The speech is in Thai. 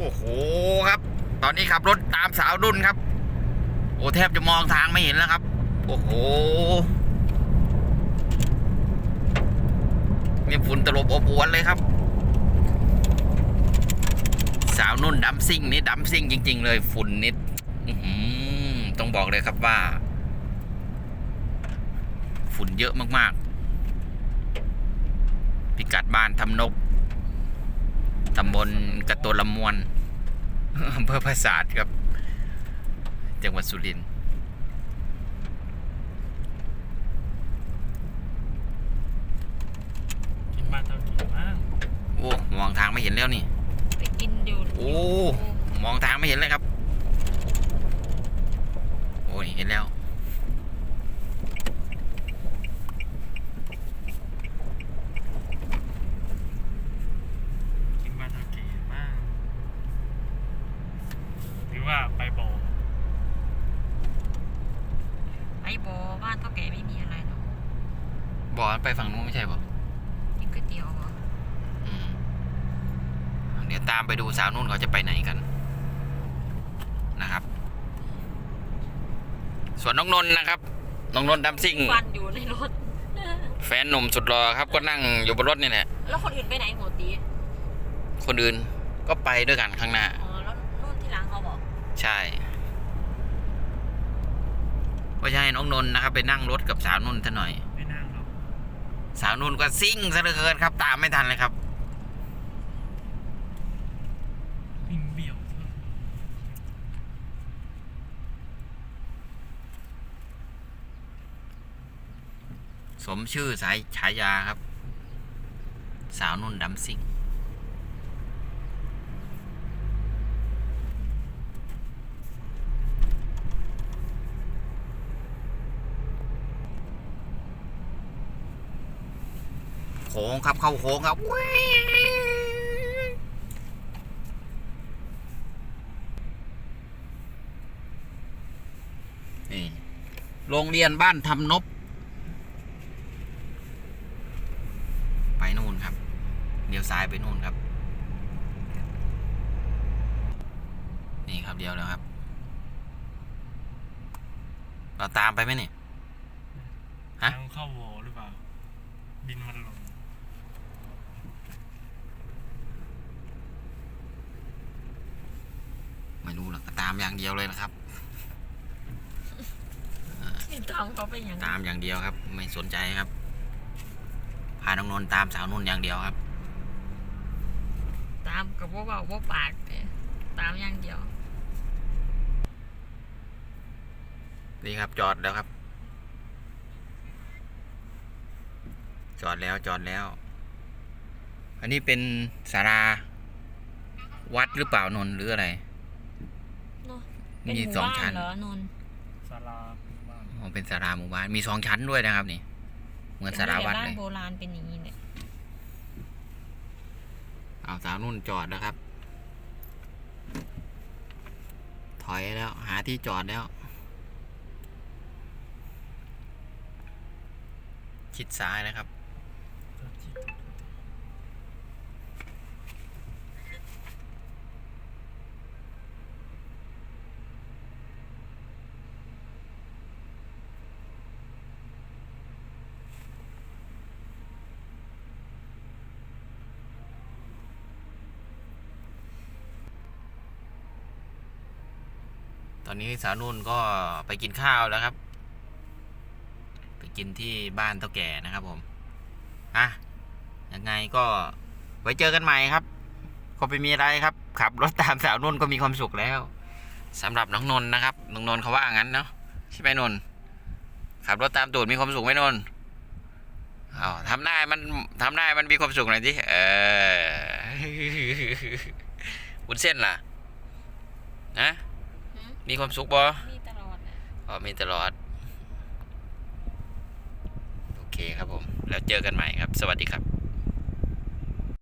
โอ้โหครับ ตอนนี้ขับรถตามสาวดุนครับ โอ้แทบจะมองทางไม่เห็นแล้วครับ โอ้โหนี่ฝุ่นตลบอบอวนเลยครับ สาวนุ่นดัมซิ่งนี่ดัมซิ่งจริง ๆ เลยฝุ่นนิดต้องบอกเลยครับว่า ฝุ่นเยอะมากๆ พิกัดบ้านทำนบ ตำบลกระตัวลำมวนอำเภอพระศาสตร์ครับ จังหวัดสุรินทร์กินบ้านเท่ากี่บ้างโอ้มองทางไม่เห็นแล้วนี่ ไปกินอยู่โอ้ มองทางไม่เห็นเลยครับ โอ้ยเห็นแล้ว กินบ้านเท่ากี่บ้างหรือว่า ไปโบไอ้บอบ้านเท่าแก่ไม่มีอะไรหรอกบอกไปฝั่งนู้นไม่ใช่ป่ะกินก๋วยเตี๋ยวเหรออืมเดี๋ยวตามไปดูสาวนุ่นเขาจะไปไหนกัน นะครับ ส่วนน้องนนท์นะครับ น้องนนท์ดัมซิ่ง ฟันอยู่ในรถ แฟนหนุ่มสุดหล่อครับ ก็นั่งอยู่บนรถนี่แหละ แล้วคนอื่นไปไหนหัวตีคนอื่นก็ไปด้วยกันข้างหน้า อ๋อ ใช่ก็จะให้น้องนนท์นะครับ ไปนั่งรถกับสาวนุ่นซะหน่อย ไม่นั่งหรอกสาวนุ่นก็ซิ่งซะเหลือเกินครับ ตามไม่ทันเลยครับ วิ่งเบี้ยวสมชื่อสายฉายาครับ สาวนุ่นดำซิ่ง โค้งครับเข้าโค้งครับนี่โรงเรียนบ้านทำนบ ไปนู่นครับเดี๋ยวซ้ายไปนู่นครับ นี่ครับเดียวแล้วครับ เราตามไปไหมเนี่ย ฮะ ทางเข้าโวหรือเปล่าดินมันหล่น ไม่รู้หรอกก็ตามอย่างเดียวเลยนะครับที่ตามเขาไปอย่างตามอย่างเดียวครับ ไม่สนใจครับ พาน้องนนท์ตามสาวนุ่นอย่างเดียวครับ ตามกับว่าเบาว่าปากเนี่ยตามอย่างเดียว นี่ครับจอดแล้วครับ จอดแล้วจอดแล้ว อันนี้เป็นศาลาวัดหรือเปล่านนท์หรืออะไร เนอะเป็นมีหมู่สองบ้าชั้นน เหรอนนท์ศาลาบ้านอ๋อเป็นศาลาหมู่บ้านมีสองชั้นด้วยนะครับนี่เหมือนศาลาวัดบ้าเลนยโบราณเป็นอย่างนี้เนี่ยเอาสาวนุ่นจอดแล้วครับ ถอยแล้ว หาที่จอดแล้ว ชิดซ้ายนะครับ ต อนนี้สาวนุ่นก็ไปกินข้าวแล้วครับ ไปกินที่บ้านเท่าแก่นะครับผม อะ ยังไงก็ไว้เจอกันใหม่ครับ ก็ไปมีอะไรครับ ขับรถตามสาวนุ่นก็มีความสุขแล้วสำหรับน้องนนท์นะครับ น้องนนท์เขาว่างั้นเนาะใช่ไหมนนท์ขับรถตามตูดมีความสุขไหมนนท์อ้าวทำได้มันทำได้มันมีความสุขหน่อยสิเออวุ้นเส้นล่ะ นะ มีความสุขบ่มีตลอดนะอ๋อมีตลอด โอเคครับผม แล้วเจอกันใหม่ครับ สวัสดีครับ